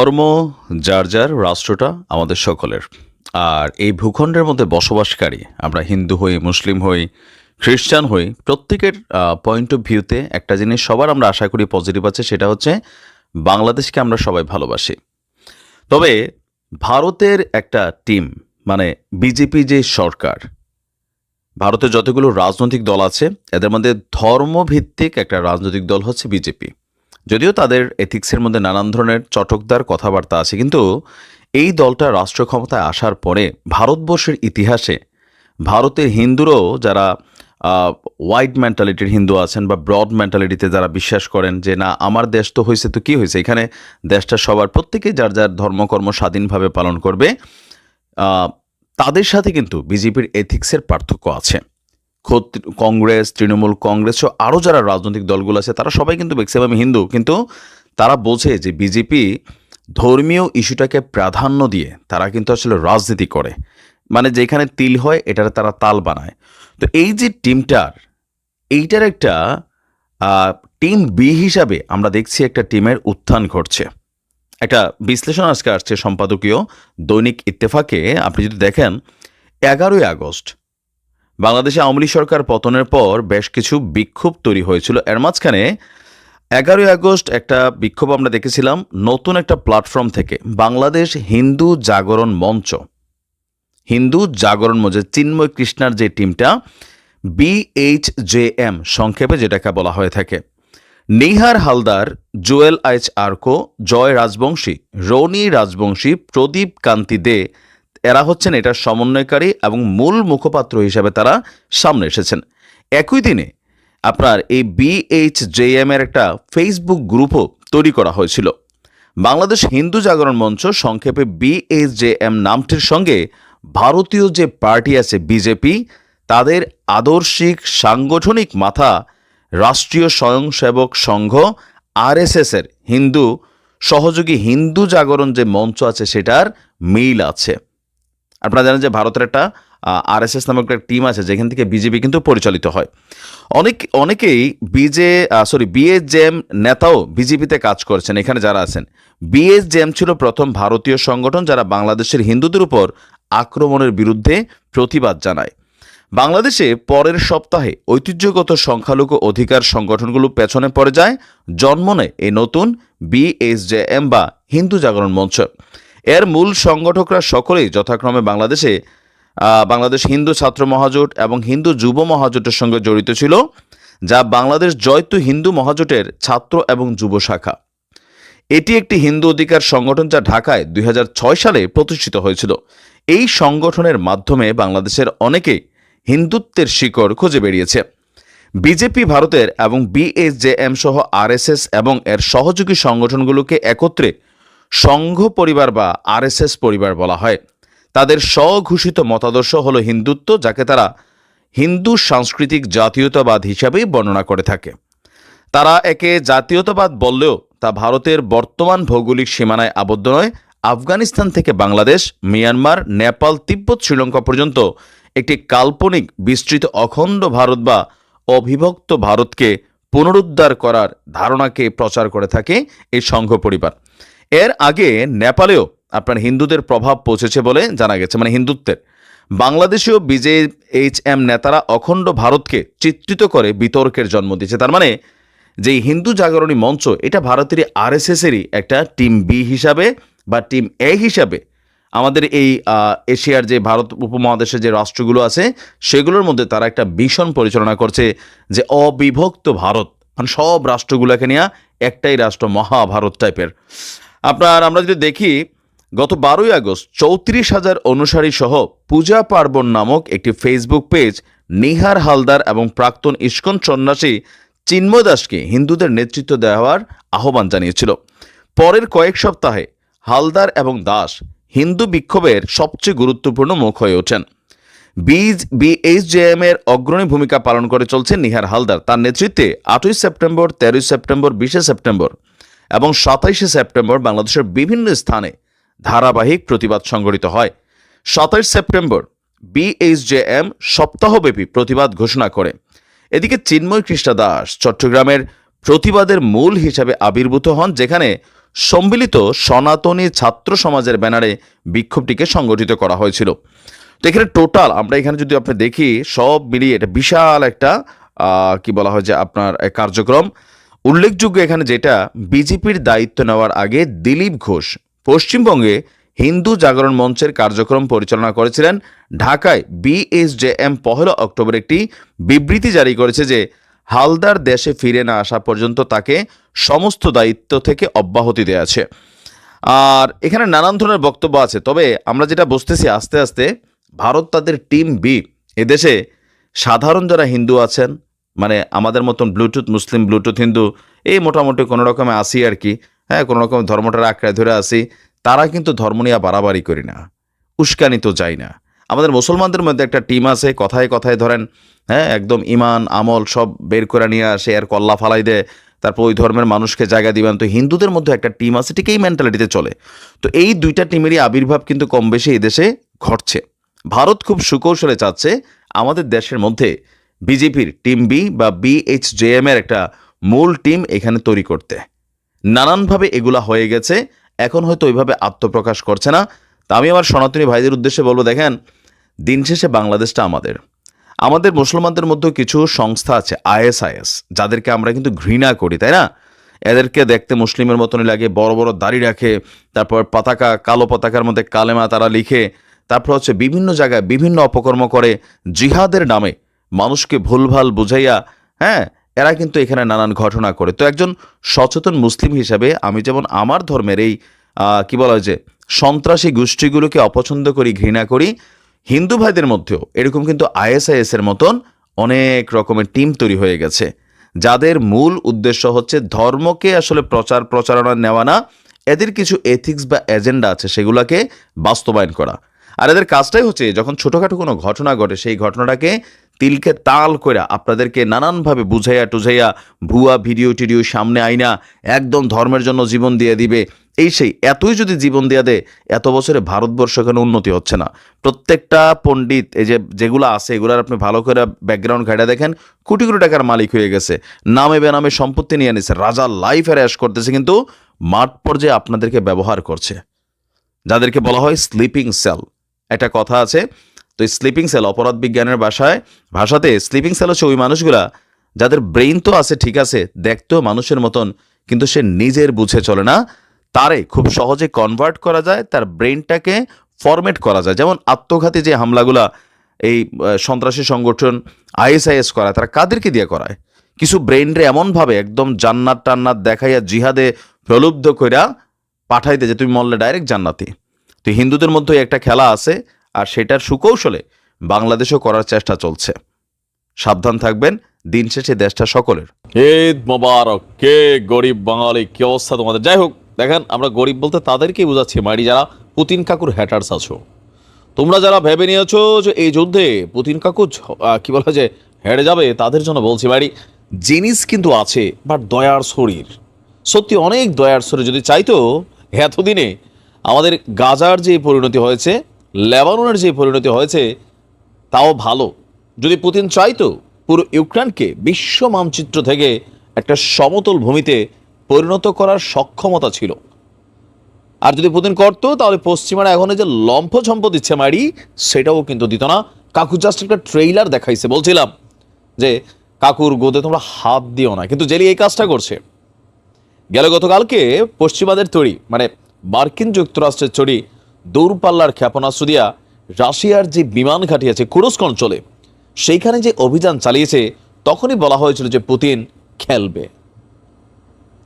ধর্ম, যার যার, রাষ্ট্রটা আমাদের সকলের। আর এই ভূখণ্ডের মধ্যে বসবাসকারী, আমরা হিন্দু হই, মুসলিম হই, খ্রিস্টান হই, প্রত্যেকের পয়েন্ট অফ ভিউতে একটা জিনিস সবার আমরা আশা করি পজিটিভ আছে, সেটা হচ্ছে বাংলাদেশকে আমরা সবাই ভালোবাসি। তবে ভারতের একটা টিম মানে বিজেপি যে সরকার, ভারতের যতগুলো রাজনৈতিক দল আছে, এদের মধ্যে ধর্মভিত্তিক একটা রাজনৈতিক দল হচ্ছে বিজেপি যদিও তাদের এথিক্সের মধ্যে নানান ধরনের চটকদার কথাবার্তা আছে, কিন্তু এই দলটা রাষ্ট্র ক্ষমতায় আসার পরে ভারতবর্ষের ইতিহাসে ভারতের হিন্দুরও যারা হোয়াইট মেন্টালিটির হিন্দু আছেন বা ব্রড মেন্টালিটিতে যারা বিশ্বাস করেন যে, না, আমার দেশ তো হয়েছে তো কি হয়েছে এখানে দেশটা সবার প্রত্যেকেই যার যার ধর্মকর্ম স্বাধীনভাবে পালন করবে তাদের সাথে কিন্তু বিজেপির এথিক্সের পার্থক্য আছে। কংগ্রেস, তৃণমূল কংগ্রেস সহ আরও যারা রাজনৈতিক দলগুলো আছে, তারা সবাই কিন্তু ম্যাক্সিমাম হিন্দু। কিন্তু তারা বোঝে যে বিজেপি ধর্মীয় ইস্যুটাকে প্রাধান্য দিয়ে তারা কিন্তু আসলে রাজনীতি করে। মানে যেখানে তিল হয়, এটার তারা তাল বানায়। তো এই যে টিমটার, এইটার একটা টিম বি হিসাবে আমরা দেখছি একটা টিমের উত্থান ঘটছে। একটা বিশ্লেষণ আজকে আসছে সম্পাদকীয় দৈনিক ইত্তেফাকে। আপনি যদি দেখেন, এগারোই আগস্ট বাংলাদেশে আওয়ামী লীগ সরকার পতনের পর বেশ কিছু বিক্ষোভ তৈরি হয়েছিল। এর মাঝখানে এগারোই আগস্ট একটা বিক্ষোভ আমরা দেখেছিলাম নতুন একটা প্ল্যাটফর্ম থেকে, বাংলাদেশ হিন্দু জাগরণ মঞ্চ। হিন্দু জাগরণ মঞ্চ চিন্ময় কৃষ্ণার যে টিমটা বিএইচজেএম সংক্ষেপে যেটাকে বলা হয়ে থাকে। নিহার হালদার, জুয়েল আইচ আর্কো, জয় রাজবংশী, রনি রাজবংশী, প্রদীপ কান্তি দে এরা হচ্ছেন এটার সমন্বয়কারী এবং মূল মুখপাত্র হিসাবে তারা সামনে এসেছেন। একই দিনে আপনার এই বিএইচ বিএইচজেএম এর একটা ফেসবুক গ্রুপও তৈরি করা হয়েছিল। বাংলাদেশ হিন্দু জাগরণ মঞ্চ সংক্ষেপে বিএইচজেএম নামটির সঙ্গে ভারতীয় যে পার্টি আছে বিজেপি তাদের আদর্শিক সাংগঠনিক মাথা রাষ্ট্রীয় স্বয়ংসেবক সংঘ আরএসএস এর হিন্দু সহযোগী হিন্দু জাগরণ যে মঞ্চ আছে সেটার মিল আছে। আপনারা জানেন যে ভারতের একটা আরএসএস নামক একটা টিম আছে, যেখান থেকে বিজেপি কিন্তু পরিচালিত হয়। অনেক, অনেকেই বিজে সরি বিএসজেএম নেতাও বিজেপিতে কাজ করছেন, এখানে যারা আছেন। বিএসজেএম ছিল প্রথম ভারতীয় সংগঠন যারা বাংলাদেশের হিন্দুদের উপর আক্রমণের বিরুদ্ধে প্রতিবাদ জানায়। বাংলাদেশে পরের সপ্তাহে ঐতিহ্যগত সংখ্যালঘু অধিকার সংগঠনগুলো পেছনে পড়ে যায়, জন্ম নেয় এই নতুন বিএসজেএম বা হিন্দু জাগরণ মঞ্চ। এর মূল সংগঠকরা সকলেই যথাক্রমে বাংলাদেশে বাংলাদেশ হিন্দু ছাত্র মহাজোট এবং হিন্দু যুব মহাজোটের সঙ্গে জড়িত ছিল, যা বাংলাদেশ জয়তু হিন্দু মহাজোটের ছাত্র এবং যুব শাখা। এটি একটি হিন্দু অধিকার সংগঠন যা ঢাকায় দুই হাজার ছয় সালে প্রতিষ্ঠিত হয়েছিল। এই সংগঠনের মাধ্যমে বাংলাদেশের অনেকে হিন্দুত্বের শিকড় খুঁজে বেরিয়েছে। বিজেপি, ভারতের এবং বিএসজেএম সহ আরএসএস এবং এর সহযোগী সংগঠনগুলোকে একত্রে সংঘ পরিবার বা আরএসএস পরিবার বলা হয়। তাদের স্বঘোষিত মতাদর্শ হল হিন্দুত্ব, যাকে তারা হিন্দু সাংস্কৃতিক জাতীয়তাবাদ হিসাবেই বর্ণনা করে থাকে। তারা একে জাতীয়তাবাদ বললেও তা ভারতের বর্তমান ভৌগোলিক সীমানায় আবদ্ধ নয়। আফগানিস্তান থেকে বাংলাদেশ, মিয়ানমার, নেপাল, তিব্বত, শ্রীলঙ্কা পর্যন্ত একটি কাল্পনিক বিস্তৃত অখণ্ড ভারত বা অবিভক্ত ভারতকে পুনরুদ্ধার করার ধারণাকে প্রচার করে থাকে এই সংঘ পরিবার। এর আগে নেপালেও আপনার হিন্দুদের প্রভাব পৌঁছেছে বলে জানা গেছে মানে হিন্দুত্বের। বাংলাদেশেও বিজে এইচ এম নেতারা অখণ্ড ভারতকে চিত্রিত করে বিতর্কের জন্ম দিয়েছে। তার মানে যে হিন্দু জাগরণী মঞ্চ, এটা ভারতের আরএসএসেরই একটা টিম বি হিসাবে বা টিম এ হিসাবে আমাদের এই এশিয়ার যে ভারত উপমহাদেশের যে রাষ্ট্রগুলো আছে, সেগুলোর মধ্যে তারা একটা ভীষণ পরিচালনা করছে যে অবিভক্ত ভারত মানে সব রাষ্ট্রগুলোকে নিয়ে একটাই রাষ্ট্র, মহাভারত টাইপের আপনার আমরা যদি দেখি, গত বারোই আগস্ট চৌত্রিশ হাজার অনুসারী সহ পূজা পার্বণ নামক একটি ফেসবুক পেজ নিহার হালদার এবং প্রাক্তন ইস্কন সন্ন্যাসী চিন্ময় দাসকে হিন্দুদের নেতৃত্ব দেওয়ার আহ্বান জানিয়েছিল। পরের কয়েক সপ্তাহে হালদার এবং দাস হিন্দু বিক্ষোভের সবচেয়ে গুরুত্বপূর্ণ মুখ হয়ে ওঠেন। বিজ, বিএইচজেএম এর অগ্রণী ভূমিকা পালন করে চলছেন নিহার হালদার। তার নেতৃত্বে আটই সেপ্টেম্বর, তেরোই সেপ্টেম্বর, বিশে সেপ্টেম্বর এবং সাতাইশে সেপ্টেম্বর বাংলাদেশের বিভিন্ন স্থানে ধারাবাহিক প্রতিবাদ সংগঠিত হয়। সাতাইশ সেপ্টেম্বর বিএইচজেএম সপ্তাহব্যাপী প্রতিবাদ ঘোষণা করে। এদিকে চিন্ময় কৃষ্ণ দাস চট্টগ্রামের প্রতিবাদের মূল হিসাবে আবির্ভূত হন, যেখানে সম্মিলিত সনাতনী ছাত্র সমাজের ব্যানারে বিক্ষোভটিকে সংগঠিত করা হয়েছিল। তো এখানে টোটাল আমরা এখানে যদি আপনি দেখি, সব মিলিয়ে এটা বিশাল একটা কি বলা হয় যে আপনার কার্যক্রম। উল্লেখযোগ্য এখানে যেটা, বিজেপির দায়িত্ব নেওয়ার আগে দিলীপ ঘোষ পশ্চিমবঙ্গে হিন্দু জাগরণ মঞ্চের কার্যক্রম পরিচালনা করেছিলেন। ঢাকায় বিএসজেএম পহেলা অক্টোবর একটি বিবৃতি জারি করেছে যে, হালদার দেশে ফিরে না আসা পর্যন্ত তাকে সমস্ত দায়িত্ব থেকে অব্যাহতি দেওয়া আছে। আর এখানে নানান ধরনের বক্তব্য আছে, তবে আমরা যেটা বুঝতেছি আস্তে আস্তে, ভারত তাদের টিম বি। এদেশে সাধারণ যারা হিন্দু আছেন মানে আমাদের মতন ব্লুটুথ, মুসলিম ব্লুটুথ, হিন্দু, এই মোটামুটি কোনো রকমে আসি আর কি। হ্যাঁ কোনো রকম ধর্মটার আঁকড়ায় ধরে আসি। তারা কিন্তু ধর্ম নিয়ে বাড়াবাড়ি করি না। উস্কানি তো যাই না। আমাদের মুসলমানদের মধ্যে একটা টিম আছে, কথায় কথায় ধরেন হ্যাঁ একদম ইমান, আমল সব বের করে নিয়ে আসে আর কল্লা ফালাই দেয়, তারপর ওই ধর্মের মানুষকে জায়গা দিবেন। তো হিন্দুদের মধ্যে একটা টিম আছে, ঠিক এই মেন্টালিটিতে চলে। তো এই দুইটা টিমেরই আবির্ভাব কিন্তু কম বেশি এই দেশে ঘটছে। ভারত খুব সুকৌশলে চাচ্ছে আমাদের দেশের মধ্যে বিজেপির টিম বি বা বিএইচজেএম এর একটা মূল টিম এখানে তৈরি করতে। নানানভাবে এগুলা হয়ে গেছে, এখন হয়তো ওইভাবে আত্মপ্রকাশ করছে না। তা আমি আমার সনাতনী ভাইদের উদ্দেশ্যে বলব, দেখেন, দিন শেষে বাংলাদেশটা আমাদের। আমাদের মুসলমানদের মধ্যেও কিছু সংস্থা আছে, আইএসআইএস, যাদেরকে আমরা কিন্তু ঘৃণা করি, তাই না? এদেরকে দেখতে মুসলিমের মতনই লাগে, বড় বড় দাড়ি রাখে, তারপর পতাকা, কালো পতাকার মধ্যে কালেমা তারা লিখে, তারপর হচ্ছে বিভিন্ন জায়গায় বিভিন্ন অপকর্ম করে, জিহাদের নামে মানুষকে ভুলভাল বুঝাইয়া হ্যাঁ এরা কিন্তু এখানে নানান ঘটনা করে। তো একজন সচেতন মুসলিম হিসাবে আমি যেমন আমার ধর্মের এই কি বলা হয় যে, সন্ত্রাসী গোষ্ঠীগুলোকে অপছন্দ করি, ঘৃণা করি, হিন্দু ভাইদের মধ্যেও এরকম কিন্তু আইএসআইএস এর মতন অনেক রকমের টিম তৈরি হয়ে গেছে। যাদের মূল উদ্দেশ্য হচ্ছে ধর্মকে আসলে প্রচার, প্রচারণা নেওয়া না, এদের কিছু এথিক্স বা এজেন্ডা আছে সেগুলোকে বাস্তবায়ন করা। আর এদের কাজটাই হচ্ছে, যখন ছোটোখাটো কোনো ঘটনা ঘটে, সেই ঘটনাটাকে তিলকে তাল করে আপনাদেরকে নানানভাবে বুঝাইয়া টুঝাইয়া ভুয়া ভিডিও টিডিও সামনে আইনা একদম ধর্মের জন্য জীবন দিয়ে দিবে। এই সেই এতই যদি জীবন দিয়ে দেয় এত বছরে ভারতবর্ষ এখানে উন্নতি হচ্ছে না? প্রত্যেকটা পণ্ডিত, এই যে যেগুলো আছে, এগুলোর আপনি ভালো করে ব্যাকগ্রাউন্ড ঘাটা দেখেন, কোটি কোটি টাকার মালিক হয়ে গেছে। নামে বেনামে সম্পত্তি নিয়ে নিছে, রাজা লাইফ অ্যাশ করতেছে, কিন্তু মাঠ পর্যায়ে আপনাদেরকে ব্যবহার করছে। যাদেরকে বলা হয় স্লিপিং সেল একটা কথা আছে তো স্লিপিং সেল অপরাধ বিজ্ঞানের ভাষায় ভাষাতে স্লিপিং সেল হচ্ছে ওই মানুষগুলা যাদের ব্রেইন তো আছে, ঠিক আছে, দেখতেও মানুষের মতন, কিন্তু সে নিজের বুঝে চলে না। তারে খুব সহজে কনভার্ট করা যায়, তার ব্রেইনটাকে ফরম্যাট করা যায়। যেমন আত্মঘাতী যে হামলাগুলা, এই সন্ত্রাসী সংগঠন আইএসআইএস করায়, তারা কাদেরকে দিয়ে করায়? কিছু ব্রেইনরে এমনভাবে একদম জান্নাত টান্নাত দেখাইয়া জিহাদে প্রলুব্ধ কইরা পাঠাইতে যে, তুমি মরলে ডাইরেক্ট জান্নাতি। তো হিন্দুদের মধ্যে একটা খেলা আছে আর সেটার সুকৌশলে বাংলাদেশও করার চেষ্টা চলছে। সাবধান থাকবেন, দিন শেষে দেশটা সকলের। ঈদ মোবারক, কে গরিব বাঙালি, কি অবস্থা তোমাদের? যাই হোক, দেখেন, আমরা গরিব বলতে তাদেরকেই বোঝাচ্ছি। মাইরি, যারা পুতিন কাকুর হ্যাটার্স আছো, তোমরা যারা ভেবে নিয়েছো যে এই যুদ্ধে পুতিন কাকু কি বলা যে হেরে যাবে, তাদের জন্য বলছি বাড়ি জিনিস কিন্তু আছে বাট দয়ার শরীর। সত্যি অনেক দয়ার শরীর। যদি চাইতো, এতদিনে আমাদের গাজার যে পরিণতি হয়েছে লেবাননের যে পরিণতি হয়েছে, তাও ভালো। যদি পুতিন চাইতো, পুরো ইউক্রেনকে বিশ্ব মানচিত্র থেকে একটা সমতল ভূমিতে পরিণত করার সক্ষমতা ছিল। আর যদি পুতিন করতো, তাহলে পশ্চিমারা এখন যে লম্ফ ঝম্প দিচ্ছে মারি, সেটাও কিন্তু দিত না। কাকু জাস্ট একটা ট্রেইলার দেখাইছে, বলছিলাম যে, কাকুর গোদে তোমরা হাত দিও না। কিন্তু জেলি এই কাজটা করছে। গেল গতকালকে পশ্চিমাদের তৈরি মানে মার্কিন যুক্তরাষ্ট্রের তৈরি দূরপাল্লার ক্ষেপণাস্ত্র দিয়া রাশিয়ার যে বিমান ঘাঁটি আছে কুরস্ক অঞ্চলে, সেইখানে যে অভিযান চালিয়েছে, তখনই বলা হয়েছিল যে পুতিন খেলবে।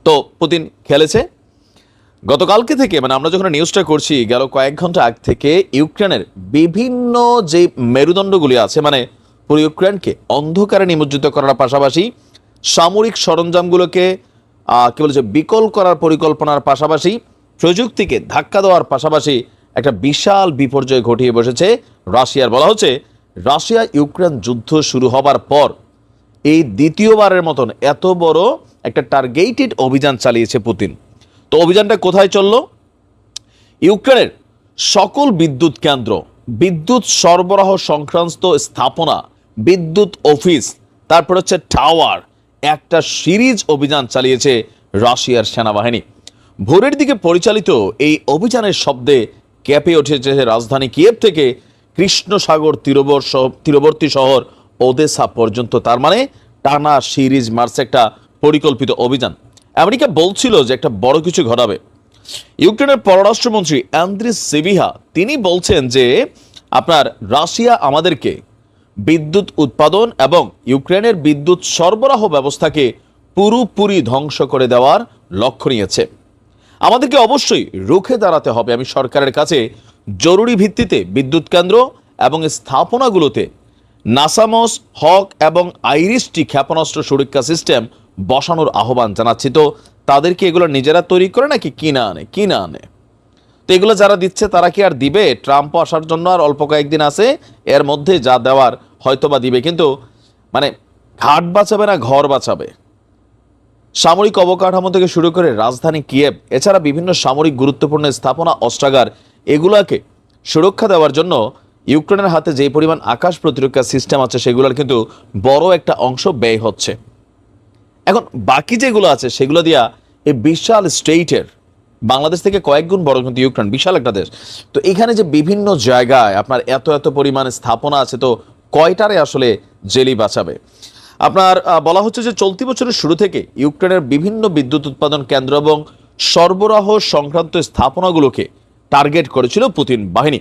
তো পুতিন খেলেছে। গতকালকে থেকে মানে আমরা যখন নিউজটা করছি, গেল কয়েক ঘণ্টা আগ থেকে ইউক্রেনের বিভিন্ন যে মেরুদণ্ডগুলি আছে মানে পুরো ইউক্রেনকে অন্ধকারে নিমজ্জিত করার পাশাপাশি সামরিক সরঞ্জামগুলোকে কি বলছে বিকল করার পরিকল্পনার পাশাপাশি প্রযুক্তিকে ধাক্কা দেওয়ার পাশাপাশি একটা বিশাল বিপর্যয় ঘটিয়ে বসেছে রাশিয়ার। বলা হচ্ছে রাশিয়া ইউক্রেন যুদ্ধ শুরু হবার পর এই দ্বিতীয়বারের মতন এত বড় একটা টার্গেটেড অভিযান চালিয়েছে পুতিন। তো অভিযানটা কোথায় চলল? ইউক্রেনের সকল বিদ্যুৎ কেন্দ্র, বিদ্যুৎ সরবরাহ সংক্রান্ত স্থাপনা, বিদ্যুৎ অফিস, তারপর হচ্ছে টাওয়ার একটা সিরিজ অভিযান চালিয়েছে রাশিয়ার সেনাবাহিনী। ভোরের দিকে পরিচালিত এই অভিযানের শব্দে ক্যাপে উঠেছে রাজধানী কিয়েভ থেকে কৃষ্ণসাগর তীরবর্ষ তীরবর্তী শহর ওদেসা পর্যন্ত। তার মানে টানা সিরিজ মার্চ একটা পরিকল্পিত অভিযান। আমেরিকা বলছিল যে একটা বড় কিছু ঘটাবে। ইউক্রেনের পররাষ্ট্রমন্ত্রী অ্যান্দ্রিস সিভিহা, তিনি বলছেন যে আপনার রাশিয়া আমাদেরকে বিদ্যুৎ উৎপাদন এবং ইউক্রেনের বিদ্যুৎ সরবরাহ ব্যবস্থাকে পুরোপুরি ধ্বংস করে দেওয়ার লক্ষ্য নিয়েছে। আমাদেরকে অবশ্যই রুখে দাঁড়াতে হবে। আমি সরকারের কাছে জরুরি ভিত্তিতে বিদ্যুৎ কেন্দ্র এবং স্থাপনাগুলোতে নাসামস, হক এবং আইরিশটি ক্ষেপণাস্ত্র সুরক্ষা সিস্টেম বসানোর আহ্বান জানাচ্ছি। তো তাদেরকে এগুলো নিজেরা তৈরি করে নাকি কিনা আনে? কিনা আনে? তো এগুলো যারা দিচ্ছে তারা কি আর দিবে? ট্রাম্প আসার জন্য আর অল্প কয়েকদিন আছে, এর মধ্যে যা দেওয়ার হয়তোবা দিবে। কিন্তু মানে ঘাট বাঁচাবে না, ঘর বাঁচাবে? সামরিক অবকাঠামো থেকে শুরু করে রাজধানী কিয়েভ, এছাড়া বিভিন্ন সামরিক গুরুত্বপূর্ণ স্থাপনা, অস্ত্রাগার, এগুলাকে সুরক্ষা দেওয়ার জন্য ইউক্রেনের হাতে যে পরিমাণ আকাশ প্রতিরক্ষা সিস্টেম আছে, সেগুলোর কিন্তু বড় একটা অংশ ব্যয় হচ্ছে। এখন বাকি যেগুলো আছে, সেগুলো দিয়া এই বিশাল স্টেটের, বাংলাদেশ থেকে কয়েক গুণ বড় কিন্তু ইউক্রেন, বিশাল একটা দেশ। তো এখানে যে বিভিন্ন জায়গায় আপনার এত এত পরিমাণ স্থাপনা আছে, তো কয়টারে আসলে জেলি বাঁচাবে? আপনার বলা হচ্ছে যে চলতি বছরের শুরু থেকে ইউক্রেনের বিভিন্ন বিদ্যুৎ উৎপাদন কেন্দ্র এবং সরবরাহ সংক্রান্ত স্থাপনাগুলোকে টার্গেট করেছিল পুতিন বাহিনী।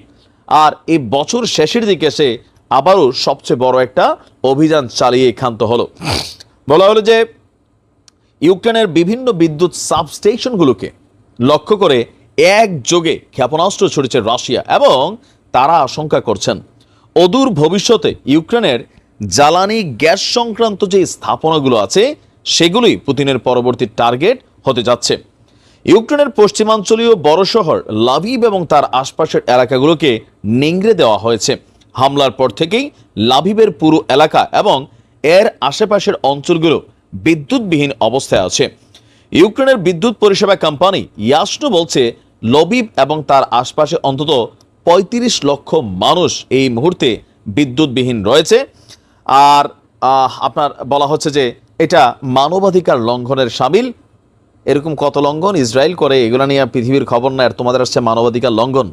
আর এই বছর শেষের দিকে সে আবারও সবচেয়ে বড় একটা অভিযান চালিয়ে ক্ষান্ত হলো। বলা হলো যে ইউক্রেনের বিভিন্ন বিদ্যুৎ সাবস্টেশনগুলোকে লক্ষ্য করে একযোগে ক্ষেপণাস্ত্র ছড়িয়েছে রাশিয়া এবং তারা আশঙ্কা করছেন, অদূর ভবিষ্যতে ইউক্রেনের জ্বালানি গ্যাস সংক্রান্ত যে স্থাপনাগুলো আছে, সেগুলোই পুতিনের পরবর্তী টার্গেট হতে যাচ্ছে। ইউক্রেনের পশ্চিমাঞ্চলীয় বড় শহর লাভিভ এবং তার আশপাশের এলাকাগুলোকে নিংড়ে দেওয়া হয়েছে। হামলার পর থেকেই লাভিবের পুরো এলাকা এবং এর আশেপাশের অঞ্চলগুলো বিদ্যুৎবিহীন অবস্থায় আছে। ইউক্রেনের বিদ্যুৎ পরিষেবা কোম্পানি ইয়াসনো বলছে লবিব এবং তার আশপাশে অন্তত পঁয়ত্রিশ লক্ষ মানুষ এই মুহূর্তে বিদ্যুৎবিহীন রয়েছে। আর আপনার বলা হচ্ছে যে এটা মানবাধিকার লঙ্ঘনের সামিল। এরকম কত লঙ্ঘন? ইসরায়েল করে, এগুলো নিয়ে পৃথিবীর খবর না আর তোমাদের আসছে মানবাধিকার লঙ্ঘন।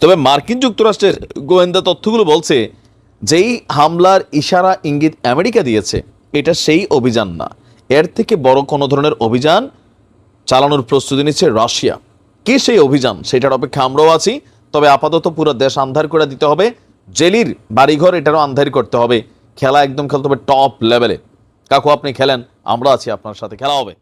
তবে মার্কিন যুক্তরাষ্ট্রের গোয়েন্দা তথ্যগুলো বলছে যেই হামলার ইশারা ইঙ্গিত আমেরিকা দিয়েছে, এটা সেই অভিযান না। এর থেকে বড় কোনো ধরনের অভিযান চালানোর প্রস্তুতি নিচ্ছে রাশিয়া। কি সেই অভিযান? সেটার অপেক্ষা আমরাও আছি। তবে আপাতত পুরো দেশ আন্ধার করে দিতে হবে। জেলির বাড়িঘর এটারও আন্ধার করতে হবে। খেলা একদম খেলতে হবে টপ লেভেলে কাকু, আপনি খেলেন, আমরা আছি আপনার সাথে, খেলা হবে।